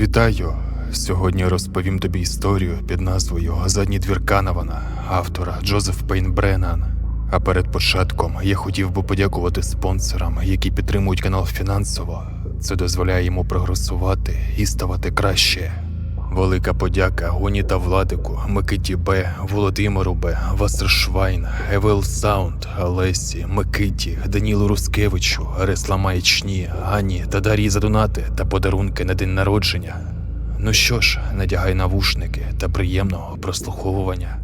Вітаю! Сьогодні розповім тобі історію під назвою Задні двір Канавана автора Джозеф Пейн Бреннан. А перед початком я хотів би подякувати спонсорам, які підтримують канал фінансово. Це дозволяє йому прогресувати і ставати краще. Велика подяка Гоні та Владику, Микиті Б, Володимиру Б, Васершвайн, Евел Саунд, Олесі, Микиті, Данілу Рускевичу, Ресла Маячні, Ані та Дар'ї за донати та подарунки на день народження. Ну що ж, надягай навушники та приємного прослуховування.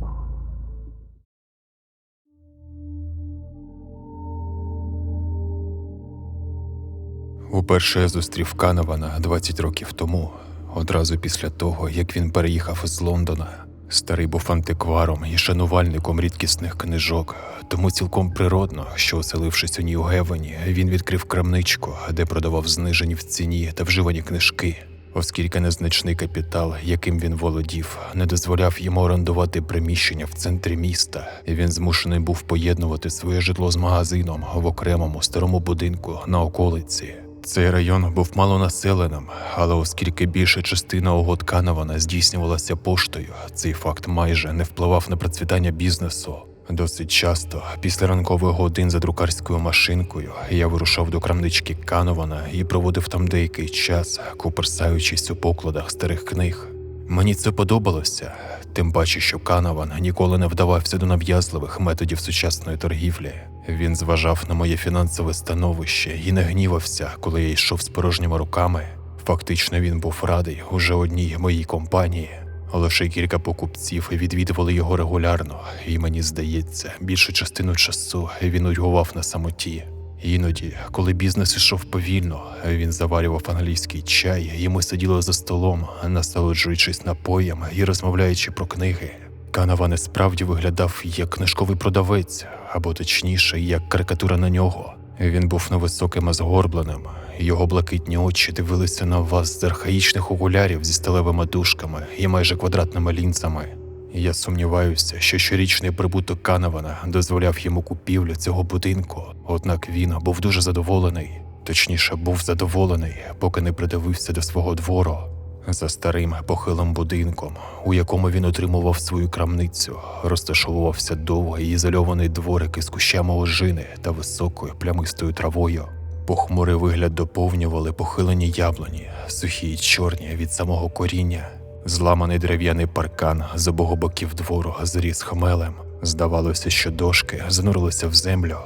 Уперше я зустрів Канавана 20 років тому, одразу після того, як він переїхав з Лондона. Старий був антикваром і шанувальником рідкісних книжок, тому цілком природно, що, оселившись у Нью-Гевені, він відкрив крамничку, де продавав знижені в ціні та вживані книжки, оскільки незначний капітал, яким він володів, не дозволяв йому орендувати приміщення в центрі міста, і він змушений був поєднувати своє житло з магазином в окремому старому будинку на околиці. Цей район був малонаселеним, але оскільки більша частина угод Канавана здійснювалася поштою, цей факт майже не впливав на процвітання бізнесу. Досить часто, після ранкових годин за друкарською машинкою, я вирушав до крамнички Канована і проводив там деякий час, куперсаючись у покладах старих книг. Мені це подобалося, тим паче, що Канаван ніколи не вдавався до нав'язливих методів сучасної торгівлі. Він зважав на моє фінансове становище і не гнівався, коли я йшов з порожніми руками. Фактично, він був радий уже одній моїй компанії. Лише кілька покупців відвідували його регулярно, і мені здається, більшу частину часу він нудьгував на самоті. Іноді, коли бізнес ішов повільно, він заварював англійський чай, і ми сиділи за столом, насолоджуючись напоєм і розмовляючи про книги. Канава не справді виглядав як книжковий продавець, або точніше, як карикатура на нього. Він був невисоким і згорбленим. Його блакитні очі дивилися на вас з архаїчних окулярів зі сталевими дужками і майже квадратними лінзами. Я сумніваюся, що щорічний прибуток Канавана дозволяв йому купівлю цього будинку, однак він був дуже задоволений, точніше, був задоволений, поки не придивився до свого двору. За старим похилим будинком, у якому він отримував свою крамницю, розташовувався довгий ізольований дворик із кущами ожини та високою плямистою травою. Похмурий вигляд доповнювали похилені яблуні, сухі й чорні від самого коріння. Зламаний дерев'яний паркан з обох боків двору зріс хмелем. Здавалося, що дошки занурилися в землю.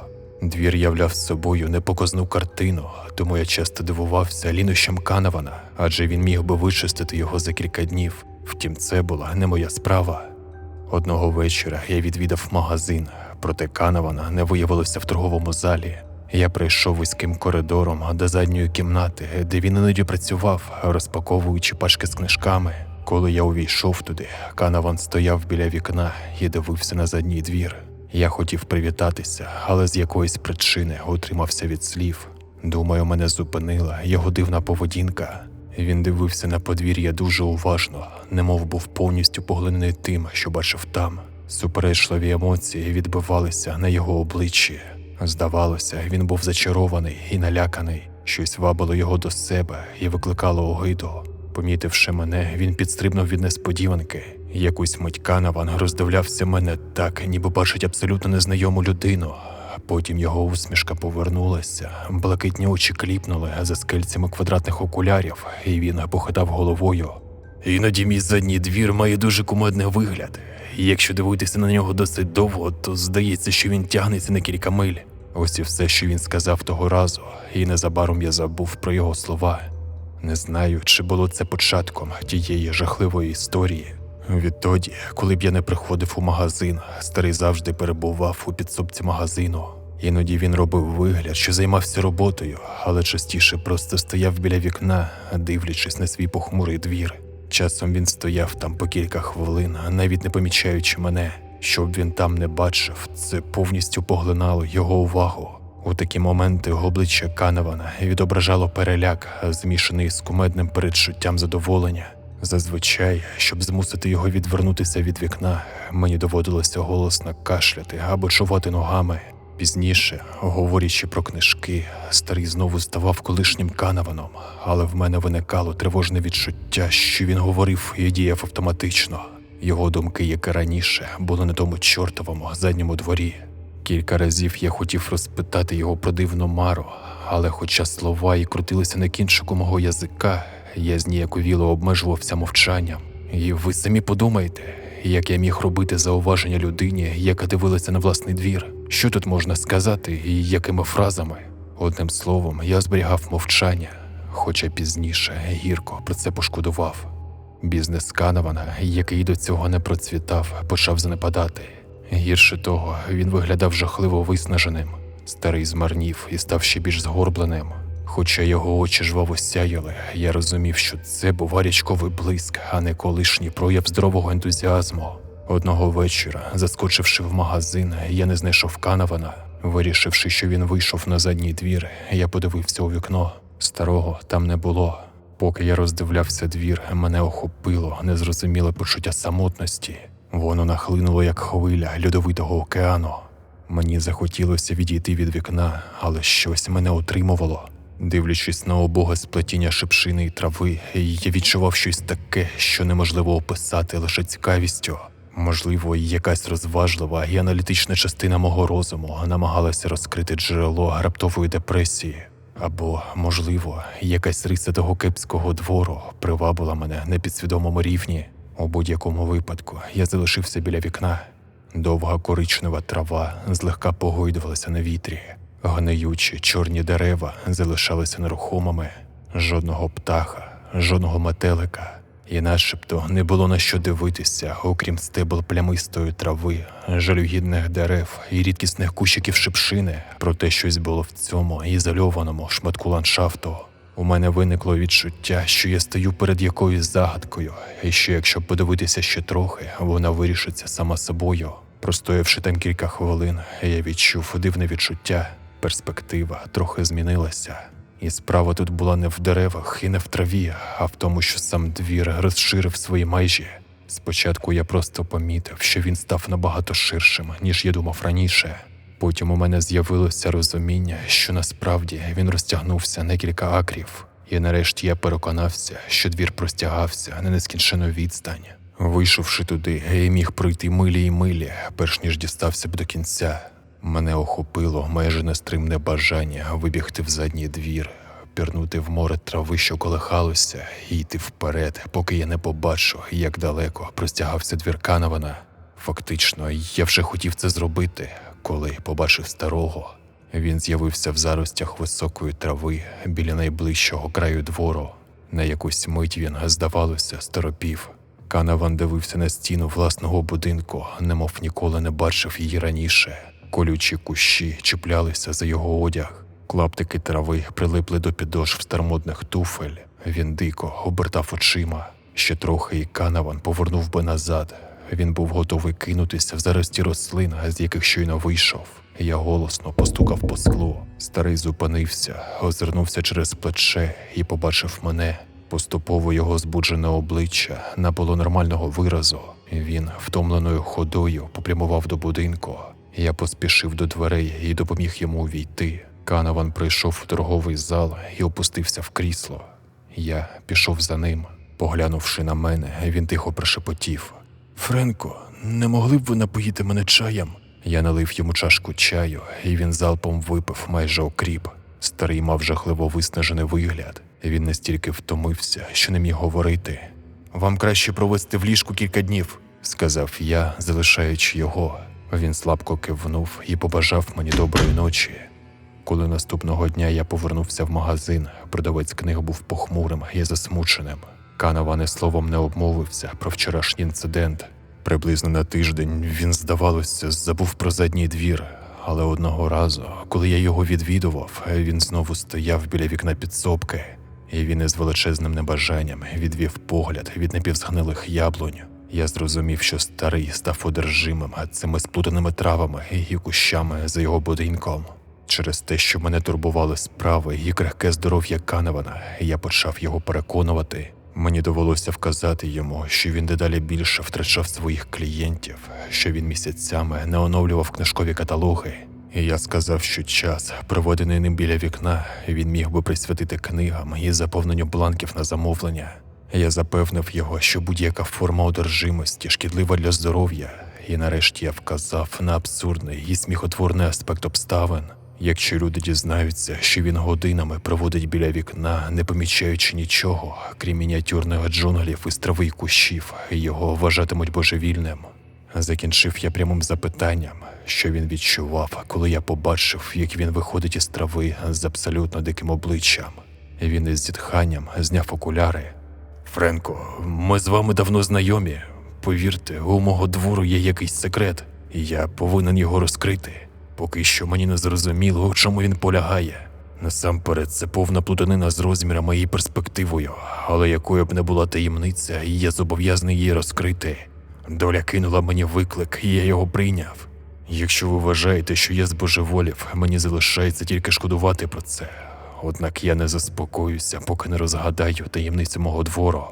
Двір являв собою непоказну картину, тому я часто дивувався лінощам Канавана, адже він міг би вичистити його за кілька днів. Втім, це була не моя справа. Одного вечора я відвідав магазин, проте Канавана не виявилося в торговому залі. Я прийшов вузьким коридором до задньої кімнати, де він іноді працював, розпаковуючи пачки з книжками. Коли я увійшов туди, Канаван стояв біля вікна і дивився на задній двір. Я хотів привітатися, але з якоїсь причини утримався від слів. Думаю, мене зупинила його дивна поведінка. Він дивився на подвір'я дуже уважно, немов був повністю поглинений тим, що бачив там. Суперечливі емоції відбивалися на його обличчі. Здавалося, він був зачарований і наляканий. Щось вабило його до себе і викликало огиду. Помітивши мене, він підстрибнув від несподіванки. Якусь мить Канаван роздивлявся мене так, ніби бачить абсолютно незнайому людину. Потім його усмішка повернулася, блакитні очі кліпнули за скельцями квадратних окулярів, і він похитав головою. Іноді мій задній двір має дуже кумедний вигляд. Якщо дивитися на нього досить довго, то здається, що він тягнеться на кілька миль. Ось і все, що він сказав того разу, і незабаром я забув про його слова. Не знаю, чи було це початком тієї жахливої історії. Відтоді, коли б я не приходив у магазин, старий завжди перебував у підсобці магазину. Іноді він робив вигляд, що займався роботою, але частіше просто стояв біля вікна, дивлячись на свій похмурий двір. Часом він стояв там по кілька хвилин, навіть не помічаючи мене. Щоб він там не бачив, це повністю поглинало його увагу. У такі моменти обличчя Канавана відображало переляк, змішаний з кумедним передчуттям задоволення. Зазвичай, щоб змусити його відвернутися від вікна, мені доводилося голосно кашляти або чувати ногами. Пізніше, говорячи про книжки, старий знову ставав колишнім канаваном, але в мене виникало тривожне відчуття, що він говорив і діяв автоматично. Його думки, як і раніше, були на тому чортовому задньому дворі. Кілька разів я хотів розпитати його про дивну мару, але хоча слова і крутилися на кінчику мого язика, я зніяковіло обмежувався мовчанням. І ви самі подумайте, як я міг робити зауваження людині, яка дивилася на власний двір. Що тут можна сказати і якими фразами? Одним словом, я зберігав мовчання, хоча пізніше гірко про це пошкодував. Бізнес Канавана, який до цього не процвітав, почав занепадати. Гірше того, він виглядав жахливо виснаженим. Старий змарнів і став ще більш згорбленим. Хоча його очі жваво сяяли, я розумів, що це був гарячковий блиск, а не колишній прояв здорового ентузіазму. Одного вечора, заскочивши в магазин, я не знайшов Канавана. Вирішивши, що він вийшов на задній двір, я подивився у вікно. Старого там не було. Поки я роздивлявся двір, мене охопило незрозуміле почуття самотності. Воно нахлинуло як хвиля льодовитого океану. Мені захотілося відійти від вікна, але щось мене утримувало. Дивлячись на обоге сплетіння шипшини і трави, я відчував щось таке, що неможливо описати лише цікавістю. Можливо, якась розважлива і аналітична частина мого розуму намагалася розкрити джерело раптової депресії. Або, можливо, якась риса того кепського двору привабила мене на підсвідомому рівні. У будь-якому випадку я залишився біля вікна. Довга коричнева трава злегка погойдувалася на вітрі. Гниючі чорні дерева залишалися нерухомими. Жодного птаха, жодного метелика. І начебто не було на що дивитися, окрім стебл плямистої трави, жалюгідних дерев і рідкісних кущиків шипшини, проте щось було в цьому ізольованому шматку ландшафту. У мене виникло відчуття, що я стою перед якоюсь загадкою, і що якщо подивитися ще трохи, вона вирішиться сама собою. Простоявши там кілька хвилин, я відчув дивне відчуття. Перспектива трохи змінилася. І справа тут була не в деревах і не в траві, а в тому, що сам двір розширив свої межі. Спочатку я просто помітив, що він став набагато ширшим, ніж я думав раніше. Потім у мене з'явилося розуміння, що насправді він розтягнувся на кілька акрів, і нарешті я переконався, що двір простягався на нескінчену відстань. Вийшовши туди, я міг пройти милі й милі, перш ніж дістався б до кінця. Мене охопило майже нестримне бажання вибігти в задній двір, пірнути в море трави, що колихалося, і йти вперед, поки я не побачу, як далеко простягався двір Канавана. Фактично, я вже хотів це зробити, коли побачив старого. Він з'явився в заростях високої трави біля найближчого краю двору. На якусь мить він, здавалося, сторопів. Канаван дивився на стіну власного будинку, немов ніколи не бачив її раніше. Колючі кущі чіплялися за його одяг, клаптики трави прилипли до підошв старомодних туфель. Він дико обертав очима. Ще трохи і канаван повернув би назад. Він був готовий кинутися в зарості рослин, з яких щойно вийшов. Я голосно постукав по склу. Старий зупинився, озирнувся через плече і побачив мене. Поступово його збуджене обличчя набуло нормального виразу. Він втомленою ходою попрямував до будинку. Я поспішив до дверей і допоміг йому увійти. Канаван прийшов в торговий зал і опустився в крісло. Я пішов за ним. Поглянувши на мене, він тихо прошепотів: Френко, не могли б ви напоїти мене чаєм? Я налив йому чашку чаю, і він залпом випив майже окріп. Старий мав жахливо виснажений вигляд. Він настільки втомився, що не міг говорити. Вам краще провести в ліжку кілька днів, сказав я, залишаючи його. Він слабко кивнув і побажав мені доброї ночі. Коли наступного дня я повернувся в магазин, продавець книг був похмурим і засмученим. Канава не словом не обмовився про вчорашній інцидент. Приблизно на тиждень він, здавалося, забув про задній двір, але одного разу, коли я його відвідував, він знову стояв біля вікна підсобки, і він із величезним небажанням відвів погляд від напівзгнилих яблунь. Я зрозумів, що старий став одержимим цими сплутаними травами і кущами за його будинком. Через те, що мене турбували справи і крихке здоров'я Канавана, я почав його переконувати. Мені довелося вказати йому, що він дедалі більше втрачав своїх клієнтів, що він місяцями не оновлював книжкові каталоги. І я сказав, що час, проведений ним біля вікна, він міг би присвятити книгам і заповненню бланків на замовлення. Я запевнив його, що будь-яка форма одержимості шкідлива для здоров'я, і нарешті я вказав на абсурдний і сміхотворний аспект обставин. Якщо люди дізнаються, що він годинами проводить біля вікна, не помічаючи нічого, крім мініатюрних джунглів із трави й кущів, його вважатимуть божевільним. Закінчив я прямим запитанням, що він відчував, коли я побачив, як він виходить із трави з абсолютно диким обличчям. Він із зітханням зняв окуляри. Френко, ми з вами давно знайомі. Повірте, у мого двору є якийсь секрет, і я повинен його розкрити. Поки що мені не зрозуміло, у чому він полягає. Насамперед, це повна плутанина з розмірами і перспективою, але якою б не була таємниця, і я зобов'язаний її розкрити. Доля кинула мені виклик, і я його прийняв. Якщо ви вважаєте, що я збожеволів, мені залишається тільки шкодувати про це. Однак я не заспокоюся, поки не розгадаю таємницю мого двору.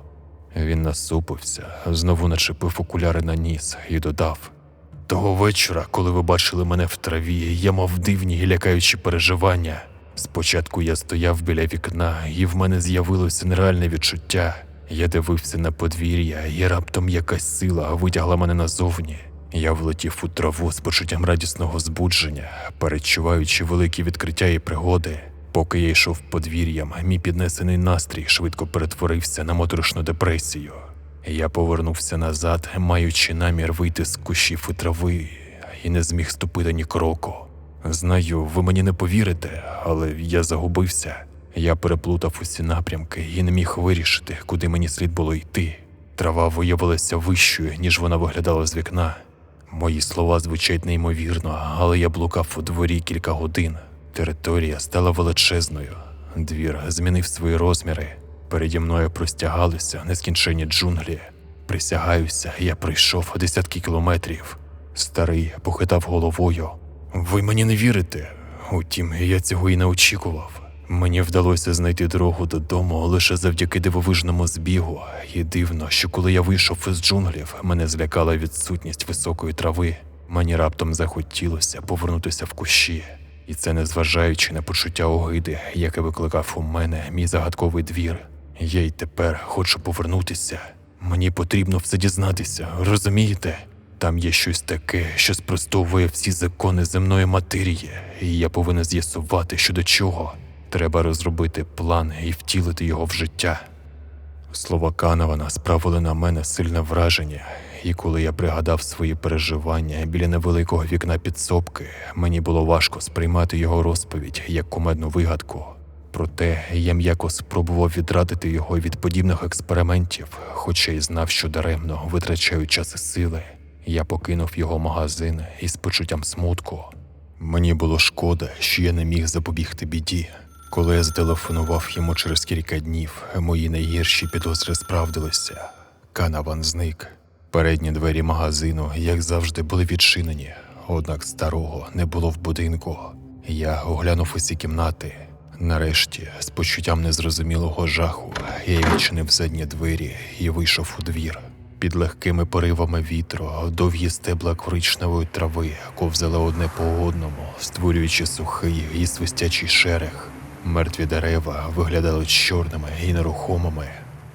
Він насупився, знову начепив окуляри на ніс і додав: Того вечора, коли ви бачили мене в траві, я мав дивні і лякаючі переживання. Спочатку я стояв біля вікна, і в мене з'явилося нереальне відчуття. Я дивився на подвір'я, і раптом якась сила витягла мене назовні. Я влетів у траву з почуттям радісного збудження, перечуваючи великі відкриття і пригоди. Поки я йшов подвір'ям, мій піднесений настрій швидко перетворився на моторошну депресію. Я повернувся назад, маючи намір вийти з кущів і трави, і не зміг ступити ні кроку. Знаю, ви мені не повірите, але я загубився. Я переплутав усі напрямки і не міг вирішити, куди мені слід було йти. Трава виявилася вищою, ніж вона виглядала з вікна. Мої слова звучать неймовірно, але я блукав у дворі кілька годин. Територія стала величезною. Двір змінив свої розміри. Переді мною простягалися нескінченні джунглі. Присягаюся, я пройшов десятки кілометрів. Старий похитав головою. Ви мені не вірите. Утім, я цього і не очікував. Мені вдалося знайти дорогу додому лише завдяки дивовижному збігу, і дивно, що коли я вийшов із джунглів, мене злякала відсутність високої трави. Мені раптом захотілося повернутися в кущі, і це незважаючи на почуття огиди, яке викликав у мене мій загадковий двір. Я й тепер хочу повернутися. Мені потрібно все дізнатися, розумієте? Там є щось таке, що спростовує всі закони земної матерії, і я повинен з'ясувати, що до чого. Треба розробити план і втілити його в життя. Слова Канована справили на мене сильне враження, і коли я пригадав свої переживання біля невеликого вікна підсобки, мені було важко сприймати його розповідь як кумедну вигадку. Проте я м'яко спробував відрадити його від подібних експериментів, хоча й знав, що даремно витрачаю час і сили. Я покинув його магазин із почуттям смутку. Мені було шкода, що я не міг запобігти біді. Коли я зателефонував йому через кілька днів, мої найгірші підозри справдилися. Канаван зник. Передні двері магазину, як завжди, були відчинені, однак старого не було в будинку. Я оглянув усі кімнати. Нарешті, з почуттям незрозумілого жаху, я відчинив задні двері і вийшов у двір. Під легкими поривами вітру довгі стебла коричневої трави ковзали одне по одному, створюючи сухий і свистячий шерех. Мертві дерева виглядали чорними і нерухомими.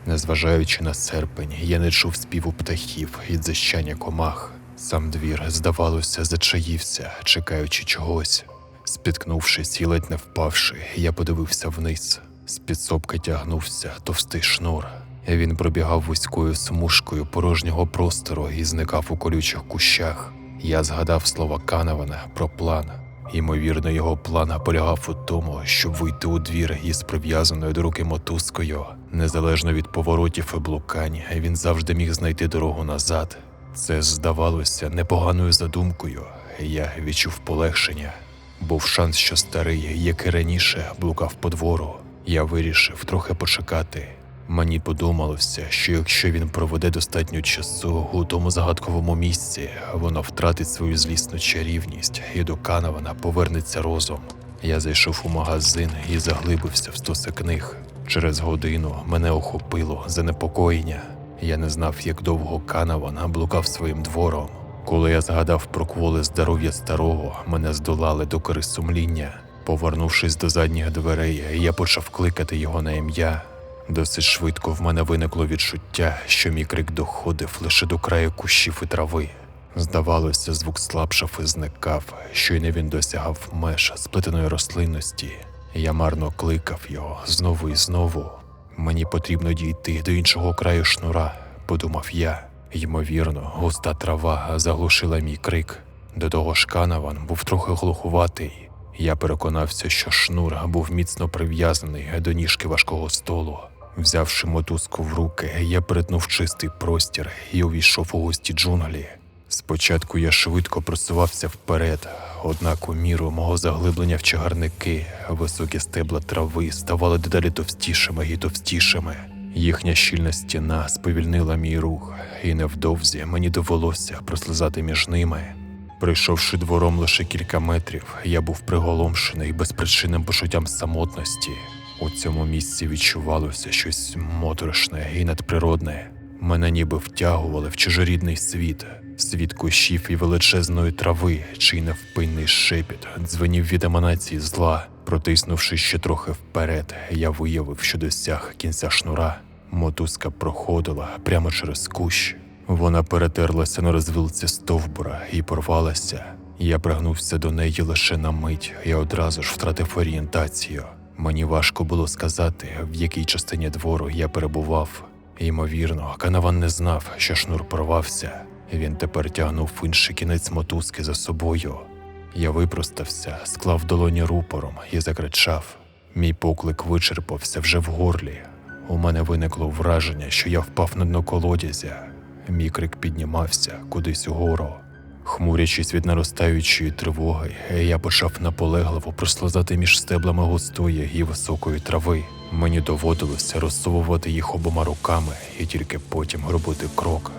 Незважаючи на серпень, я не чув співу птахів і дзищання комах. Сам двір, здавалося, зачаївся, чекаючи чогось. Спіткнувшись і ледь не впавши, я подивився вниз. З підсобки тягнувся товстий шнур. Він пробігав вузькою смужкою порожнього простору і зникав у колючих кущах. Я згадав слова Канавана про план. Ймовірно, його план полягав у тому, щоб вийти у двір із прив'язаною до руки мотузкою. Незалежно від поворотів і блукань, він завжди міг знайти дорогу назад. Це здавалося непоганою задумкою. Я відчув полегшення. Був шанс, що старий, як і раніше, блукав по двору. Я вирішив трохи почекати. Мені подумалося, що якщо він проведе достатньо часу у тому загадковому місці, воно втратить свою злісну чарівність, і до Канавана повернеться розум. Я зайшов у магазин і заглибився в стоси книг. Через годину мене охопило занепокоєння. Я не знав, як довго Канаван блукав своїм двором. Коли я згадав про кволи здоров'я старого, мене здолали докори сумління. Повернувшись до задніх дверей, я почав кликати його на ім'я. Досить швидко в мене виникло відчуття, що мій крик доходив лише до краю кущів і трави. Здавалося, звук слабшав і зникав, щойно він досягав меж сплетеної рослинності. Я марно кликав його знову і знову. Мені потрібно дійти до іншого краю шнура, подумав я. Ймовірно, густа трава заглушила мій крик. До того ж Канаван був трохи глухуватий. Я переконався, що шнур був міцно прив'язаний до ніжки важкого столу. Взявши мотузку в руки, я перетнув чистий простір і увійшов у густі джунглі. Спочатку я швидко просувався вперед, однак у міру мого заглиблення в чагарники високі стебла трави ставали дедалі товстішими і товстішими. Їхня щільна стіна сповільнила мій рух, і невдовзі мені довелося прослизати між ними. Пройшовши двором лише кілька метрів, я був приголомшений безпричинним почуттям самотності. У цьому місці відчувалося щось моторошне і надприродне. Мене ніби втягували в чужорідний світ, світ кущів і величезної трави, чий невпинний шепіт дзвенів від еманації зла. Протиснувши ще трохи вперед, я виявив, що досяг кінця шнура. Мотузка проходила прямо через кущ. Вона перетерлася на розвилці стовбура і порвалася. Я пригнувся до неї лише на мить і одразу ж втратив орієнтацію. Мені важко було сказати, в якій частині двору я перебував. Ймовірно, канаван не знав, що шнур порвався. Він тепер тягнув інший кінець мотузки за собою. Я випростався, склав долоні рупором і закричав. Мій поклик вичерпався вже в горлі. У мене виникло враження, що я впав на дно колодязя. Мій крик піднімався кудись угору. Хмурячись від наростаючої тривоги, я почав наполегливо прослизати між стеблами густої і високої трави. Мені доводилося розсовувати їх обома руками і тільки потім робити крок.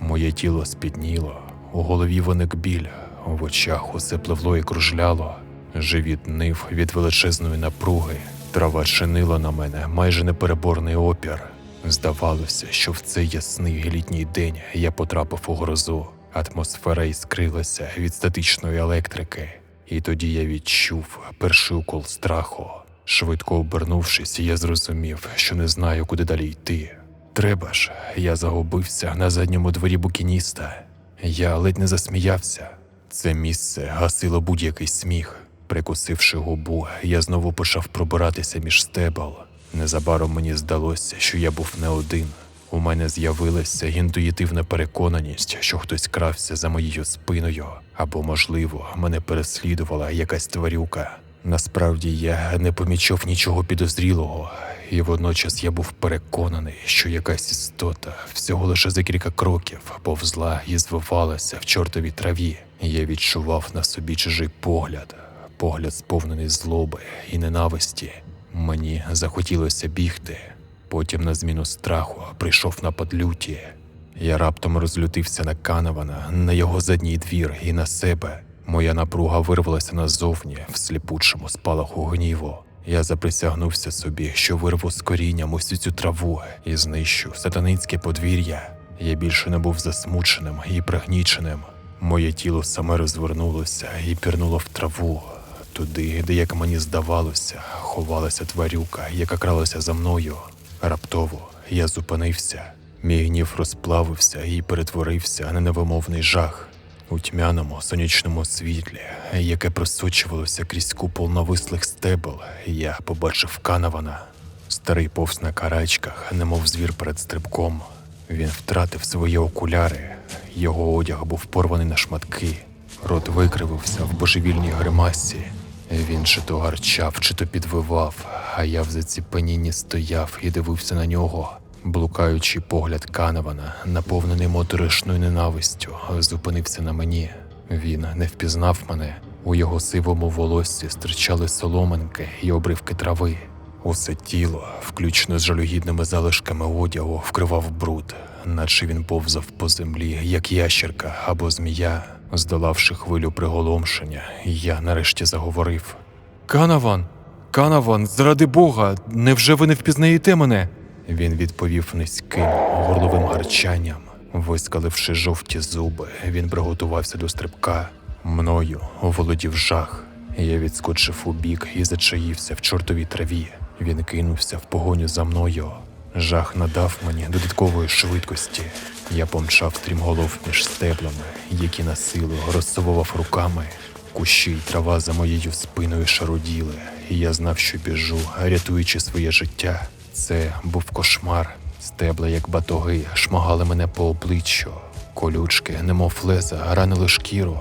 Моє тіло спітніло, у голові виник біль, в очах усе пливло і кружляло. Живіт нив від величезної напруги. Трава чинила на мене майже непереборний опір. Здавалося, що в цей ясний літній день я потрапив у грозу. Атмосфера іскрилася від статичної електрики, і тоді я відчув перший укол страху. Швидко обернувшись, я зрозумів, що не знаю, куди далі йти. Треба ж, я загубився на задньому дворі букініста. Я ледь не засміявся. Це місце гасило будь-який сміх. Прикусивши губу, я знову почав пробиратися між стебел. Незабаром мені здалося, що я був не один. У мене з'явилася інтуїтивна переконаність, що хтось крався за моєю спиною, або, можливо, мене переслідувала якась тварюка. Насправді я не помічав нічого підозрілого, і водночас я був переконаний, що якась істота всього лише за кілька кроків повзла і звивалася в чортовій траві. Я відчував на собі чужий погляд, погляд сповнений злоби і ненависті. Мені захотілося бігти. Потім на зміну страху прийшов напад люті. Я раптом розлютився на Канавана, на його задній двір і на себе. Моя напруга вирвалася назовні в сліпучому спалаху гніву. Я заприсягнувся собі, що вирву з корінням усю цю траву і знищу сатанинське подвір'я. Я більше не був засмученим і пригніченим. Моє тіло саме розвернулося і пірнуло в траву, туди, де, як мені здавалося, ховалася тварюка, яка кралася за мною. Раптово я зупинився. Мій гнів розплавився і перетворився на невимовний жах. У тьмяному сонячному світлі, яке просочувалося крізь купол навислих стебел, я побачив канавана. Старий повз на карачках, немов звір перед стрибком. Він втратив свої окуляри, його одяг був порваний на шматки, рот викривився в божевільній гримасі. Він чи то гарчав, чи то підвивав, а я в заціпенінні стояв і дивився на нього. Блукаючий погляд Канавана, наповнений моторошною ненавистю, зупинився на мені. Він не впізнав мене. У його сивому волоссі стирчали соломинки і обривки трави. Усе тіло, включно з жалюгідними залишками одягу, вкривав бруд, наче він повзав по землі, як ящерка або змія. Здолавши хвилю приголомшення, я нарешті заговорив: Канаван, Канаван, заради Бога, невже ви не впізнаєте мене? Він відповів низьким, горловим гарчанням. Вискаливши жовті зуби, він приготувався до стрибка. Мною оволодів жах. Я відскочив у бік і зачаївся в чортовій траві. Він кинувся в погоню за мною. Жах надав мені додаткової швидкості. Я помчав стрімголов між стеблами, які на силу розсовував руками. Кущі й трава за моєю спиною шаруділи, і я знав, що біжу, рятуючи своє життя. Це був кошмар. Стебла, як батоги, шмагали мене по обличчю. Колючки, немов леза, ранили шкіру,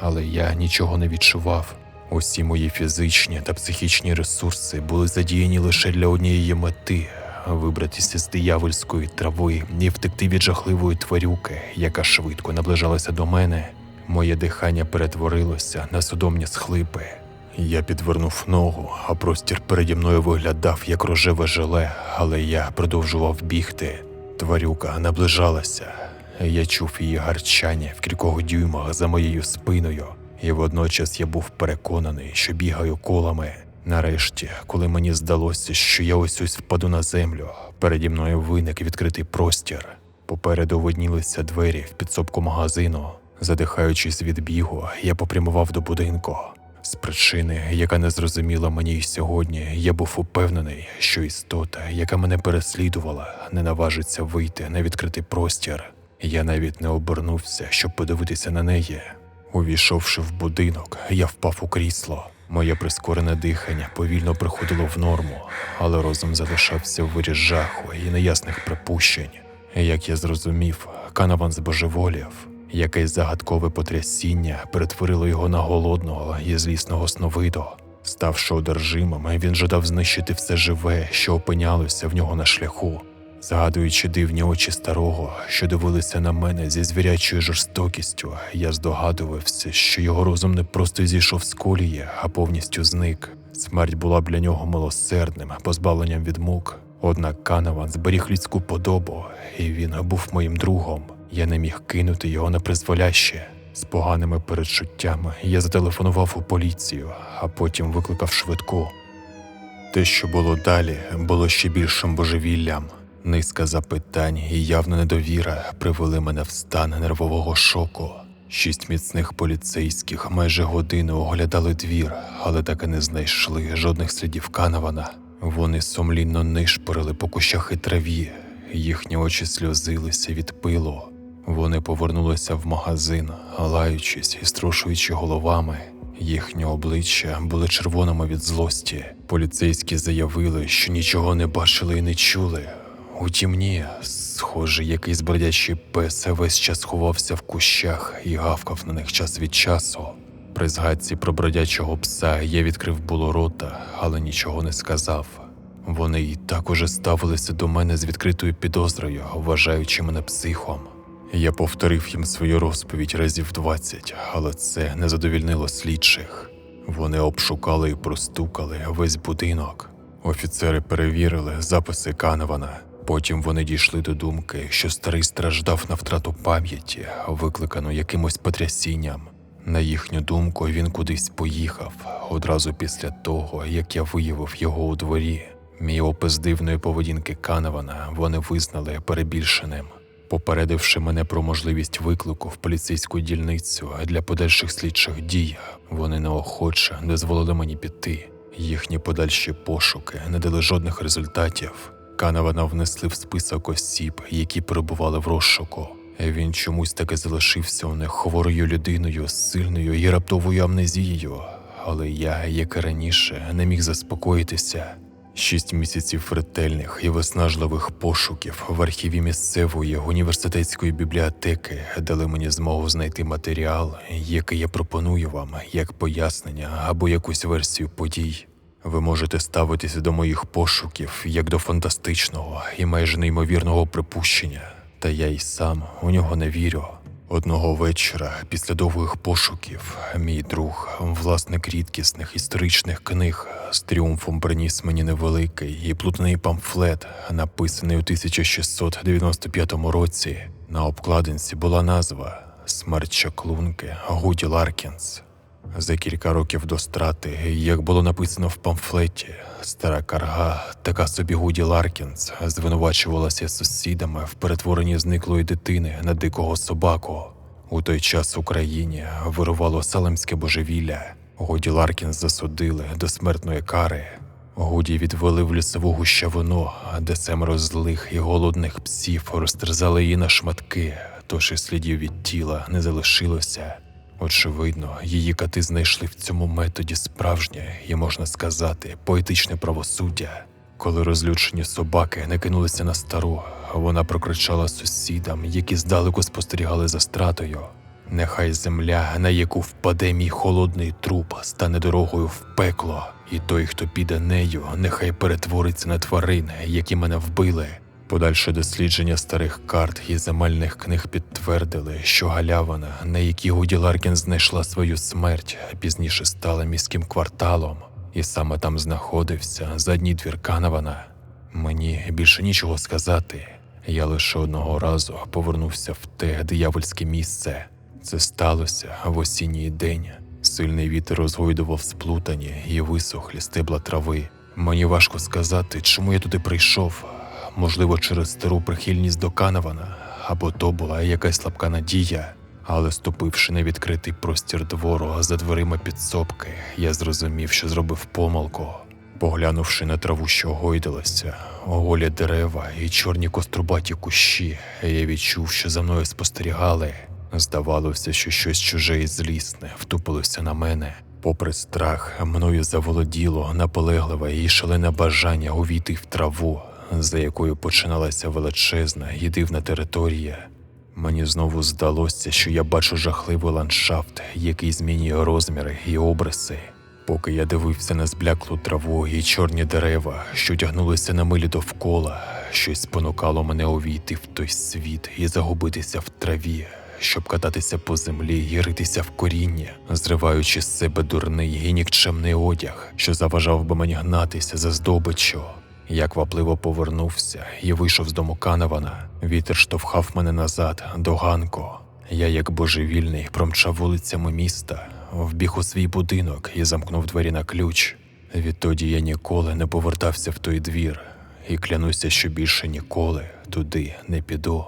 але я нічого не відчував. Усі мої фізичні та психічні ресурси були задіяні лише для однієї мети вибратися з диявольської трави і втекти від жахливої тварюки, яка швидко наближалася до мене. Моє дихання перетворилося на судомні схлипи. Я підвернув ногу, а простір переді мною виглядав як рожеве желе, але я продовжував бігти. Тварюка наближалася. Я чув її гарчання в кількох дюймах за моєю спиною, і водночас я був переконаний, що бігаю колами. Нарешті, коли мені здалося, що я ось ось впаду на землю, переді мною виник відкритий простір. Попереду виднілися двері в підсобку магазину. Задихаючись від бігу, я попрямував до будинку. З причини, яка не зрозуміла мені й сьогодні, я був упевнений, що істота, яка мене переслідувала, не наважиться вийти на відкритий простір. Я навіть не обернувся, щоб подивитися на неї. Увійшовши в будинок, я впав у крісло. Моє прискорене дихання повільно приходило в норму, але розум залишався в вирі жаху і неясних припущень. Як я зрозумів, канаван збожеволів. Якесь загадкове потрясіння перетворило його на голодного і злісного сновидо. Ставши одержимим, він жадав знищити все живе, що опинялося в нього на шляху. Згадуючи дивні очі старого, що дивилися на мене зі звірячою жорстокістю, я здогадувався, що його розум не просто зійшов з колії, а повністю зник. Смерть була б для нього милосердним, позбавленням від мук. Однак Канаван зберіг людську подобу, і він був моїм другом. Я не міг кинути його на призволяще. З поганими передчуттями я зателефонував у поліцію, а потім викликав швидку. Те, що було далі, було ще більшим божевіллям. Низка запитань і явна недовіра привели мене в стан нервового шоку. Шість міцних поліцейських майже годину оглядали двір, але так і не знайшли жодних слідів Канавана. Вони сумлінно нишпорили по кущах і траві, їхні очі сльозилися від пилу. Вони повернулися в магазин, лаючись і струшуючи головами. Їхні обличчя були червоними від злості. Поліцейські заявили, що нічого не бачили і не чули. Утім, ні, схоже, якийсь бродячий пес весь час ховався в кущах і гавкав на них час від часу. При згадці про бродячого пса я відкрив було рота, але нічого не сказав. Вони і так уже ставилися до мене з відкритою підозрою, вважаючи мене психом. Я повторив їм свою розповідь разів двадцять, але це не задовільнило слідчих. Вони обшукали і простукали весь будинок. Офіцери перевірили записи Канавана. Потім вони дійшли до думки, що старий страждав на втрату пам'яті, викликану якимось потрясінням. На їхню думку, він кудись поїхав одразу після того, як я виявив його у дворі. Мій опис дивної поведінки Канавана вони визнали перебільшеним. Попередивши мене про можливість виклику в поліцейську дільницю для подальших слідчих дій, вони неохоче дозволили мені піти. Їхні подальші пошуки не дали жодних результатів. Канавана внесли в список осіб, які перебували в розшуку. Він чомусь таки залишився у них хворою людиною сильною і раптовою амнезією. Але я, як і раніше, не міг заспокоїтися. Шість місяців ретельних і виснажливих пошуків в архіві місцевої університетської бібліотеки дали мені змогу знайти матеріал, який я пропоную вам як пояснення або якусь версію подій. Ви можете ставитися до моїх пошуків як до фантастичного і майже неймовірного припущення, та я й сам у нього не вірю. Одного вечора, після довгих пошуків, мій друг, власник рідкісних історичних книг, з тріумфом приніс мені невеликий і плутний памфлет, написаний у 1695 році. На обкладинці була назва Смерть чаклунки Гуді Ларкінс. За кілька років до страти, як було написано в памфлеті, стара карга, така собі Гуді Ларкінс, звинувачувалася сусідами в перетворенні зниклої дитини на дикого собаку. У той час в Україні вирувало салемське божевілля. Гуді Ларкінс засудили до смертної кари. Гуді відвели в лісову гущавину, де семеро злих і голодних псів розтерзали її на шматки, тож і слідів від тіла не залишилося. Очевидно, її кати знайшли в цьому методі справжнє і, можна сказати, поетичне правосуддя. Коли розлючені собаки накинулися на стару, вона прокричала сусідам, які здалеку спостерігали за стратою. Нехай земля, на яку впаде мій холодний труп, стане дорогою в пекло, і той, хто піде нею, нехай перетвориться на тварин, які мене вбили. Подальше дослідження старих карт і земельних книг підтвердили, що галявина, на якій Гуді Ларкін знайшла свою смерть, пізніше стала міським кварталом, і саме там знаходився задній двір Канавана. Мені більше нічого сказати. Я лише одного разу повернувся в те диявольське місце. Це сталося в осінній день. Сильний вітер розгойдував сплутані і висохлі стебла трави. Мені важко сказати, чому я туди прийшов. Можливо, через стару прихильність до Канавана, або то була якась слабка надія. Але ступивши на відкритий простір двору за дверима підсобки, я зрозумів, що зробив помилку. Поглянувши на траву, що гойдалася, голі дерева і чорні кострубаті кущі, я відчув, що за мною спостерігали. Здавалося, що щось чуже і злісне втупилося на мене. Попри страх, мною заволоділо наполегливе і шалене бажання увійти в траву, за якою починалася величезна і дивна територія. Мені знову здалося, що я бачу жахливий ландшафт, який змінює розміри і обриси. Поки я дивився на збляклу траву і чорні дерева, що тягнулися на милі довкола, щось спонукало мене увійти в той світ і загубитися в траві, щоб кататися по землі і ритися в коріння, зриваючи з себе дурний і нікчемний одяг, що заважав би мені гнатися за здобиччю. Я квапливо повернувся і вийшов з дому Канавана. Вітер штовхав мене назад до ганку. Я, як божевільний, промчав вулицями міста, вбіг у свій будинок і замкнув двері на ключ. Відтоді я ніколи не повертався в той двір і клянуся, що більше ніколи туди не піду.